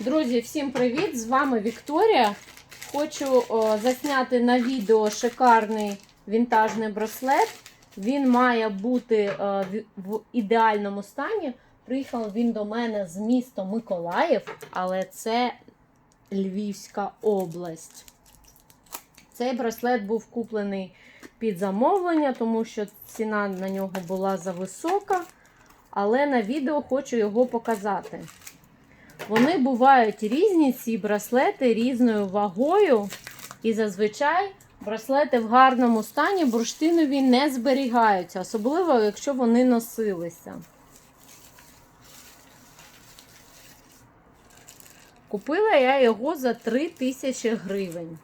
Друзі, всім привіт! З вами Вікторія. Хочу о, засняти на відео шикарний вінтажний браслет. Він має бути е, в- в ідеальному стані. Приїхав він до мене з міста Миколаїв, але це Львівська область. Цей браслет був куплений під замовлення, тому що ціна на нього була зависока. Але на відео хочу його показати. Вони бувають різні, ці браслети різною вагою. І зазвичай браслети в гарному стані бурштинові не зберігаються, особливо, якщо вони носилися. Купила я його за 3 тисячі гривень.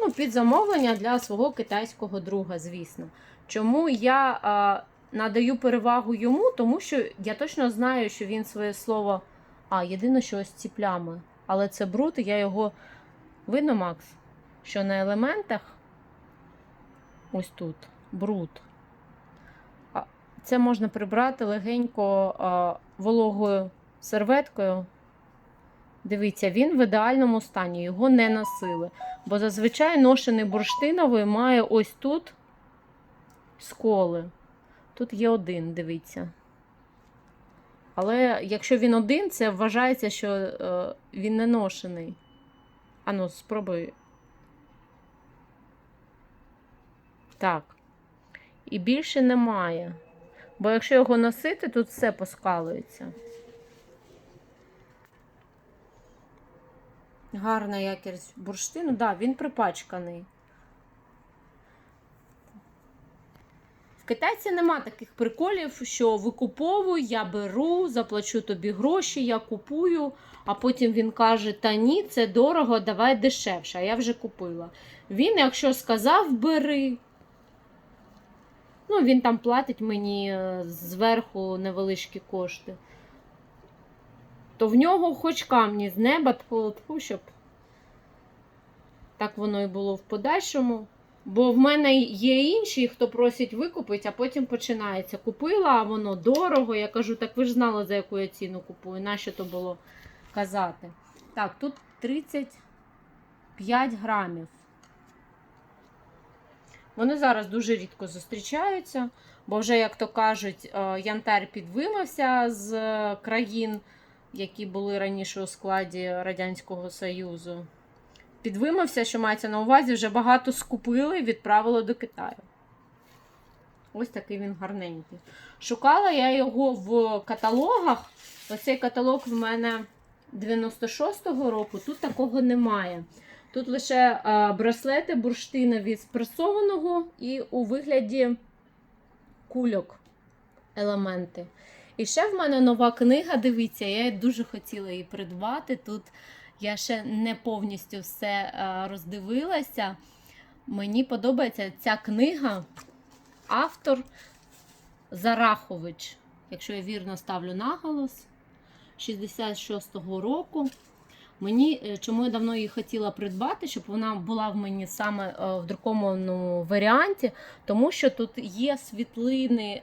Ну, під замовлення для свого китайського друга, звісно. Чому я а, надаю перевагу йому? Тому що я точно знаю, що він своє слово. А, єдине, що ось ці плями. Але це бруд, і я його. Видно, Макс? Що на елементах ось тут бруд. Це можна прибрати легенько а, вологою серветкою. Дивіться, він в ідеальному стані, його не носили. Бо зазвичай ношений бурштиновий має ось тут сколи. Тут є один, дивіться. Але якщо він один, це вважається, що е, він не ношений. Ану, спробуй. Так. І більше немає. Бо якщо його носити, тут все поскалується. Гарна якість бурштину. Так, да, він припачканий. Китайці нема таких приколів, що викуповую, я беру, заплачу тобі гроші, я купую, а потім він каже: Та ні, це дорого, давай дешевше, а я вже купила. Він, якщо сказав, бери. Ну, він там платить мені е, зверху невеличкі кошти. То в нього хоч камні з неба, тьфу, щоб так воно і було в подальшому. Бо в мене є інші, хто просить викупити, а потім починається. Купила, а воно дорого. Я кажу, так ви ж знали, за яку я ціну купую. Нащо то було казати? Так, тут 35 грамів. Вони зараз дуже рідко зустрічаються, бо вже, як то кажуть, е, янтар підвимався з країн, які були раніше у складі Радянського Союзу підвимався, що мається на увазі, вже багато скупили і відправили до Китаю. Ось такий він гарненький. Шукала я його в каталогах. Оцей каталог в мене 96-го року, тут такого немає. Тут лише а, браслети бурштинові з пресованого і у вигляді кульок елементи. І ще в мене нова книга, дивіться, я дуже хотіла її придбати. Тут я ще не повністю все е, роздивилася. Мені подобається ця книга. Автор Зарахович, якщо я вірно ставлю наголос, 66-го року. Мені е, чому я давно її хотіла придбати, щоб вона була в мені саме е, в друкованому варіанті, тому що тут є світлини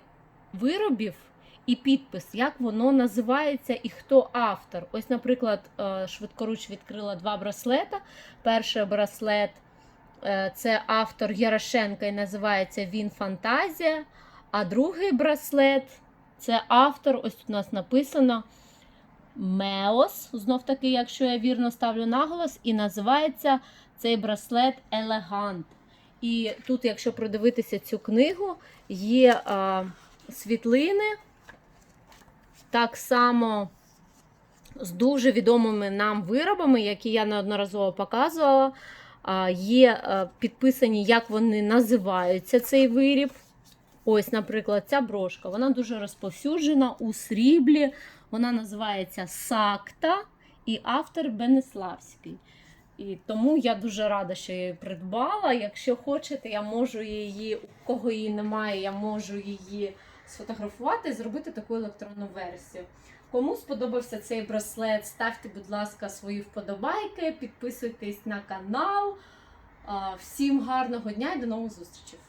виробів і підпис, як воно називається і хто автор. Ось, наприклад, е, швидкоруч відкрила два браслета. Перший браслет е, це автор Ярошенка і називається Він Фантазія. А другий браслет це автор, ось тут у нас написано Меос. Знов таки, якщо я вірно ставлю наголос, і називається цей браслет Елегант. І тут, якщо продивитися цю книгу, є а, світлини. Так само з дуже відомими нам виробами, які я неодноразово показувала. Є е, підписані, як вони називаються цей виріб. Ось, наприклад, ця брошка. Вона дуже розповсюджена у сріблі. Вона називається Сакта і автор Бенеславський. І тому я дуже рада, що я її придбала. Якщо хочете, я можу її, у кого її немає, я можу її сфотографувати зробити таку електронну версію. Кому сподобався цей браслет, ставте, будь ласка, свої вподобайки, підписуйтесь на канал. Всім гарного дня і до нових зустрічей!